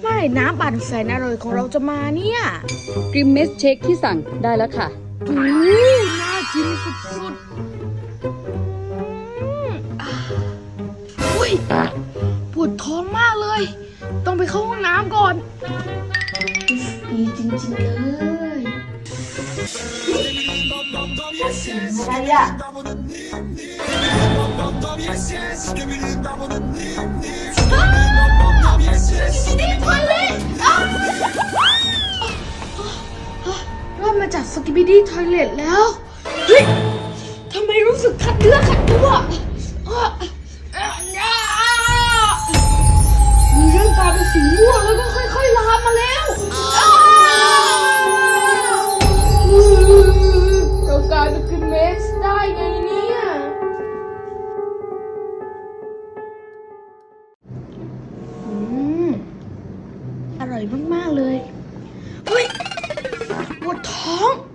เมื่อไหร่น้ำปั่นแสนอร่อยของเราจะมาเนี่ยกริมเมสเชคที่สั่งได้แล้วค่ะอู้น่ากินสุดๆอืมอ่าอุ้ยปวดท้องมากเลย ต้องไปเข้าห้องน้ำก่อน ดีจริงๆเลยเสียงอะไรอะ จากสกิบิดี้ทอยเล็ตแล้ว เฮ้ยทำไมรู้สึกคัดเลือดคัดตัว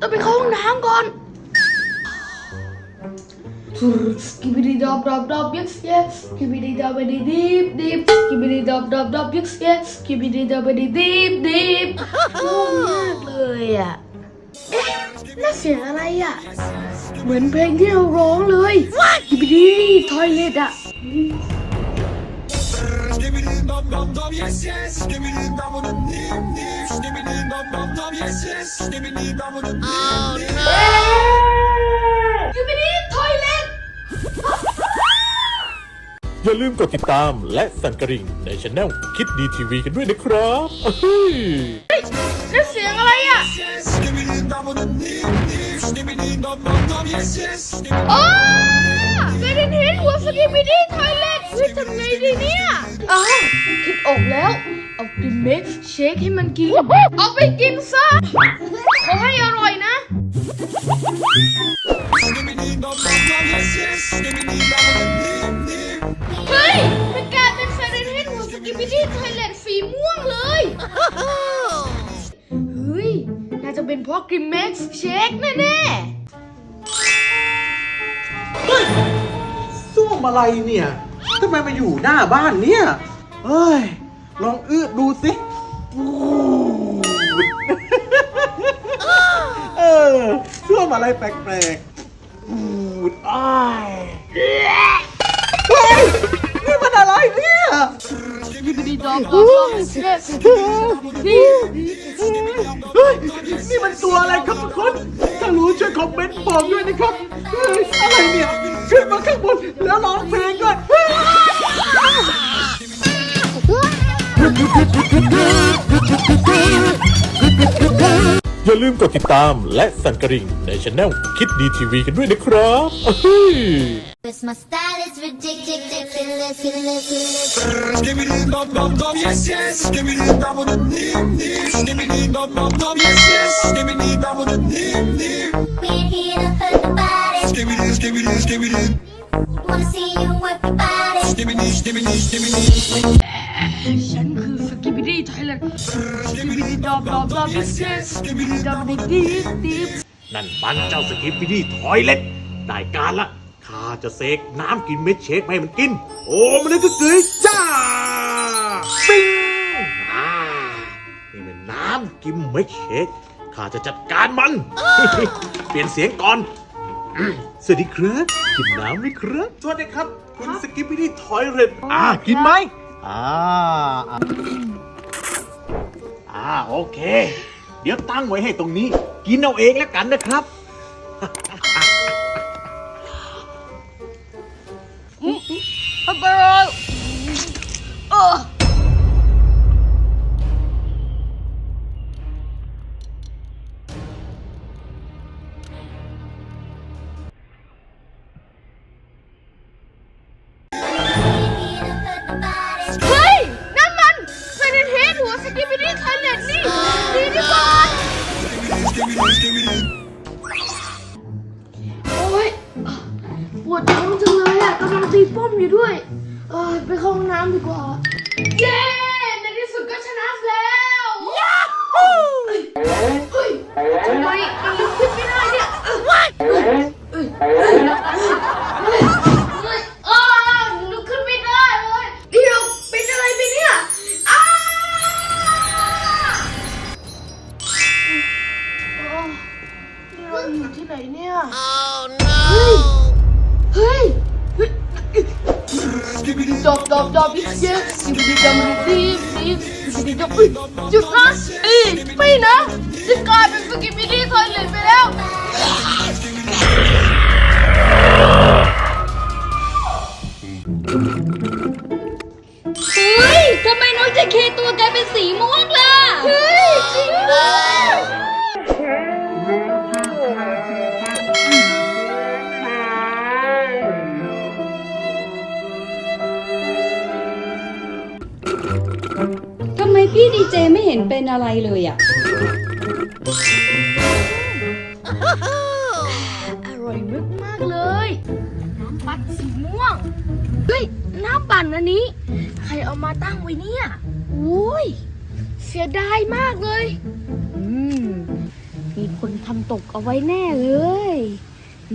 ต้องไปเข้าห้องน้ำก่อนกิบิดีดอบดอบดอบยักษ์เยสกิบิดีดอบดีดีบดีบกิบิดีดอบดอบดอบยักษ์เยสกิบิดีดอบดีดีบดีบง่วงมากเลยอะเอ๊ะน่าเสียงอะไรอะ เหมือนเพลงที่เราร้องเลยกิบิดีทอยเล็ตอะ อย่าลืมกดติดตามและสั่นกระดิ่งในช anel คิดดีทีวีกันด้วยนะครับอ้าวเฮ้ยนั่นเสียงอะไรอะโอ้เกรนเฮดหัวสกิบิดี้ทอยเล็ ทำไงดีเนี่ยอ้าวคิดออกแล้ว เอากินเม็ดเชคให้มันกิน เอาไปกินซะขอให้อร่อยนะ เฮ้ยมันกลายเป็นเซเรนเฮดหัวสกิบิดี้ทอยเล็ตสีม่วงเลย เฮ้ย น่าจะเป็นเพราะกริมเม็กซ์เชคแน่ส้วมอะไรเนี่ย ทำไมมาอยู่หน้าบ้านเนี่ยเฮ้ย ลองอื้อดูสิอู้เออส้วมอะไรแปลกๆอูดอ้ายเฮ้ยนี่มันอะไรเนี่ยๆสกิบิดี้ดอกดอกดอกเชคนี่เฮ้ย นี่มันตัวอะไรครับทุกคน ถ้ารู้ช่วยคอมเมนต์บอกด้วยนะครับเฮ้ยอะไรเนี่ย ขึ้นมาข้างบนแล้วร้องเพลงก่อน อย่าลืมกดติดตามและสั่นกระดิ่งในช anel คิดดีทีวีกันด้วยนะครับอ้าวเฮ้ย Cause my style is ridiculous, ridiculous, ridiculous. We ain't here to hurt nobody. Wanna see you work your body. ฉันคือสกิบิดี้ทอยเล็ตสกิบิดี้ดอกดอกดอกเชคสกิบิดี้ดอกดีดีดีนั่นมันเจ้าสกิปปี้ดี้ทอยเล็ตได้การละข้าจะเสกน้ำกินเม็ดเชคให้มันกิน โอ้มันเลยก็เกยจ้าปิ้งอ่านี่เป็นน้ำกินเม็ดเชคข้าจะจัดการมัน เปลี่ยนเสียงก่อนสวัสดีครับ กินน้ำไหมครับ สวัสดีครับ คุณสกิปปี้ทอยเล็ตอ่ากินไหม อ่าอ่าอ่าโอเค เดี๋ยวตั้งไว้ให้ตรงนี้ กินเอาเองแล้วกันนะครับ อยู่ด้วย เออไปเข้าห้องน้ำดีกว่า เย้ กิบดีดำดีดีกิบดีดำอุ๊ยหยุดนะเอ้ยไม่นะจะกลายเป็นสกิปปี้ดีทอยเลทไปแล้ว เฮ้ย ทำไมน้องเจเคตัวกลายเป็นสีม่วงล่ะ เฮ้ย จริงด้วย พี่ดีเจไม่เห็นเป็นอะไรเลยอะ อร่อยมากมากๆเลย น้ำปั่นสีม่วง เฮ้ย น้ำปั่นอันนี้ ใครเอามาตั้งไว้เนี่ยโอ้ย เสียดายมากเลย อืม มีคนทำตกเอาไว้แน่เลย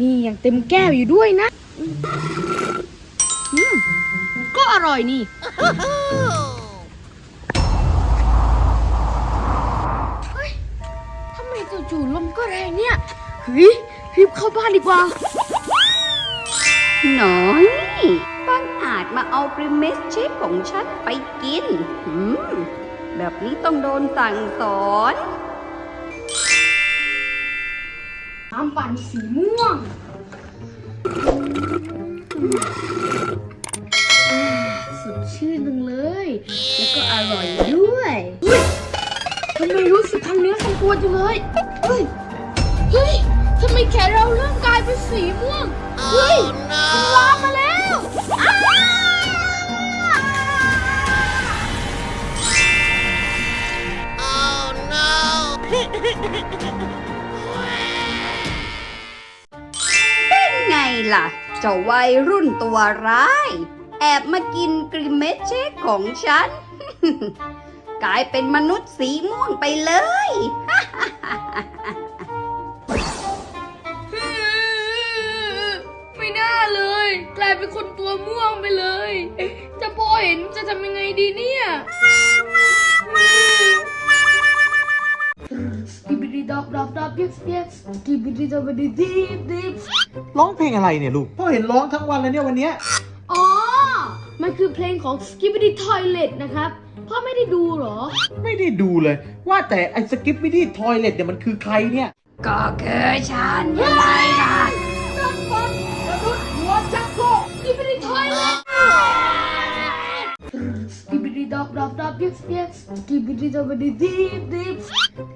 นี่ยังเต็มแก้วอยู่ด้วยนะ อืม ก็อร่อยนี่ เฮ้ย ทำไม จู่ๆลมก็แรงเนี่ยเฮ้ยรีบเข้าบ้านดีกว่า หน้อยบังอาจมาเอาปริมเมสเชคของฉันไปกินหืมแบบนี้ต้องโดนสั่งสอนน้ำปั่นสีม่วงอ่าสดชื่นจังเลย แล้วก็อร่อยด้วยเฮ้ยทำไมรู้สึกทั้งเนื้อทั้งตัวจังเลยเฮ้ย เฮ้ยทำไมแขนเราเริ่มกลายเป็นสีม่วง เฮ้ยมันลามมาแล้วอ้าเป็นไงล่ะ เจ้าวัยรุ่นตัวร้าย แอบมากินกริมเมสเชคของฉัน กลายเป็นมนุษย์สีม่วงไปเลย ไม่น่าเลย กลายเป็นคนตัวม่วงไปเลย จะพอเห็นจะทำยังไงดีเนี่ยกิบิดีดับดับดับยิสยิสกิบิดีดับดีดีดีร้องเพลงอะไรเนี่ยลูกพ่อเห็นร้องทั้งวันเลยเนี่ยวันเนี้ยอ๋อ มันคือเพลงของ Skibidi Toilet นะครับ พ่อไม่ได้ดูเหรอ ไม่ได้ดูเลย ว่าแต่ไอ้สกิปไม่ได้ทอยเล็ตเนี่ยมันคือใครเนี่ย ก็คือฉันยังไงล่ะหัวจักโก Skibidi Toilet Skibidi dub dub dub yes yes Skibidi dub deep deep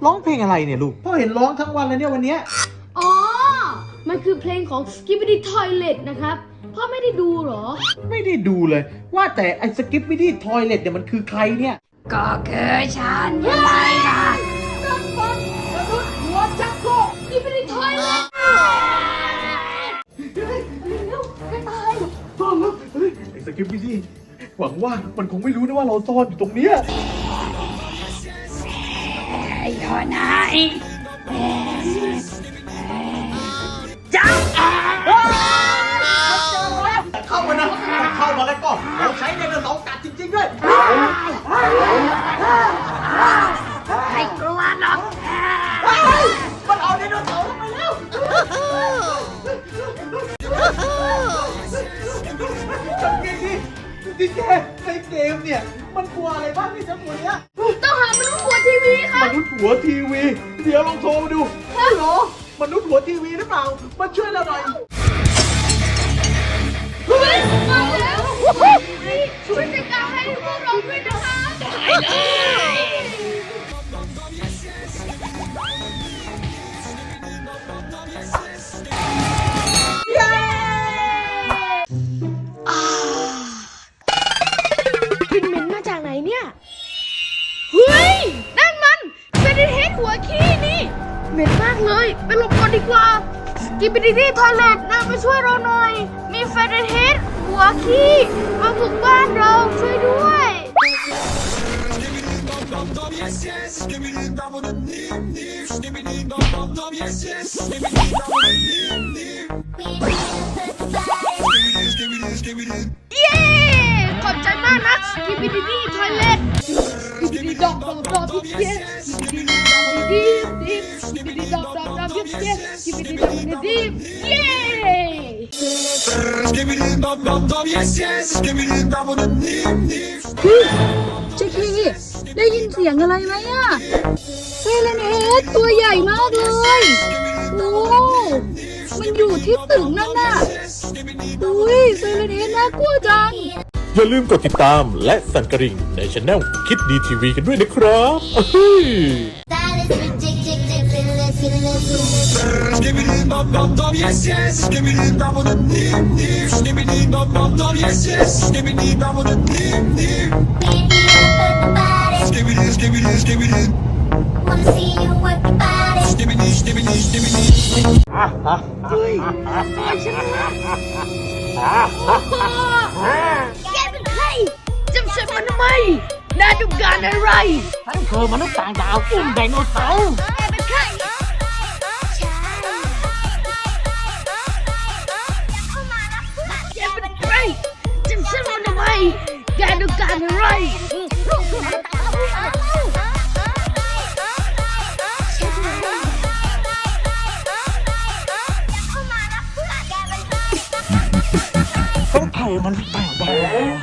ร้องเพลงอะไรเนี่ยลูก พ่อเห็นร้องทั้งวันเลยเนี่ยวันเนี้ยอ๋อ มันคือเพลงของ Skibidi Toilet นะครับ พ่อไม่ได้ดูเหรอ ไม่ได้ดูเลย ว่าแต่ไอ้สกิปไม่ได้ทอยเล็ตเนี่ยมันคือใครเนี่ย ก็คือฉันยังไงล่ะหัวจักโก Skibidi Toilet เร็วๆจะตายไอ้สกิปไม่ดีหวังว่ามันคงไม่รู้นะว่าเราซ่อนอยู่ตรงเนี้ยไอ้ยอนายเอะไรบ้างเนี่ยเจ้าตัวเนี้ยต้องหามนุษย์หัวทีวีครับมนุษย์หัวทีวี เดี๋ยวลองโทรมาดูฮัลโหลมนุษย์หัวทีวีหรือเปล่า มาช่วยเราหน่อยเฮ้ยมาแล้วช่วยจัดการให้พวกเราด้วยนะคะ กิบิดิดี้ทอยเลตนมาช่วยเราหน่อย มีเฟรนเฮดหัวขี้มาบุกบ้านเราช่วยด้วย เย้ ขอบใจมากนะกิบิดิดี้ทอยเลตกิบิดิดอกดอกดอกพิเศษกิบิดิดอกดีดีกิบิดิดอก ดอกดอกพิเศษกิบิดิดอกดีเย้เจ๊คีได้ยินเสียงอะไรไหมอะเซเลนเฮดตัวใหญ่มากเลย โอ้มันอยู่ที่ตึกนั่นน่ะ อุ้ยเซเลนเฮดน่ากลัวจังอย่าลืมกดติดตามและสั่นกระดิ่งในช anel คิดดีทีวีกันด้วยนะครับ ridiculous. We're here to hurt the body. Wanna see you work your body. แกเป็นใครจำฉันมันทำไมน่าต้องการอะไรฉันคือมนุษย์ต่างดาวอุ้ ต้องการอะไรฉันคือมนุษย์ต่างดาว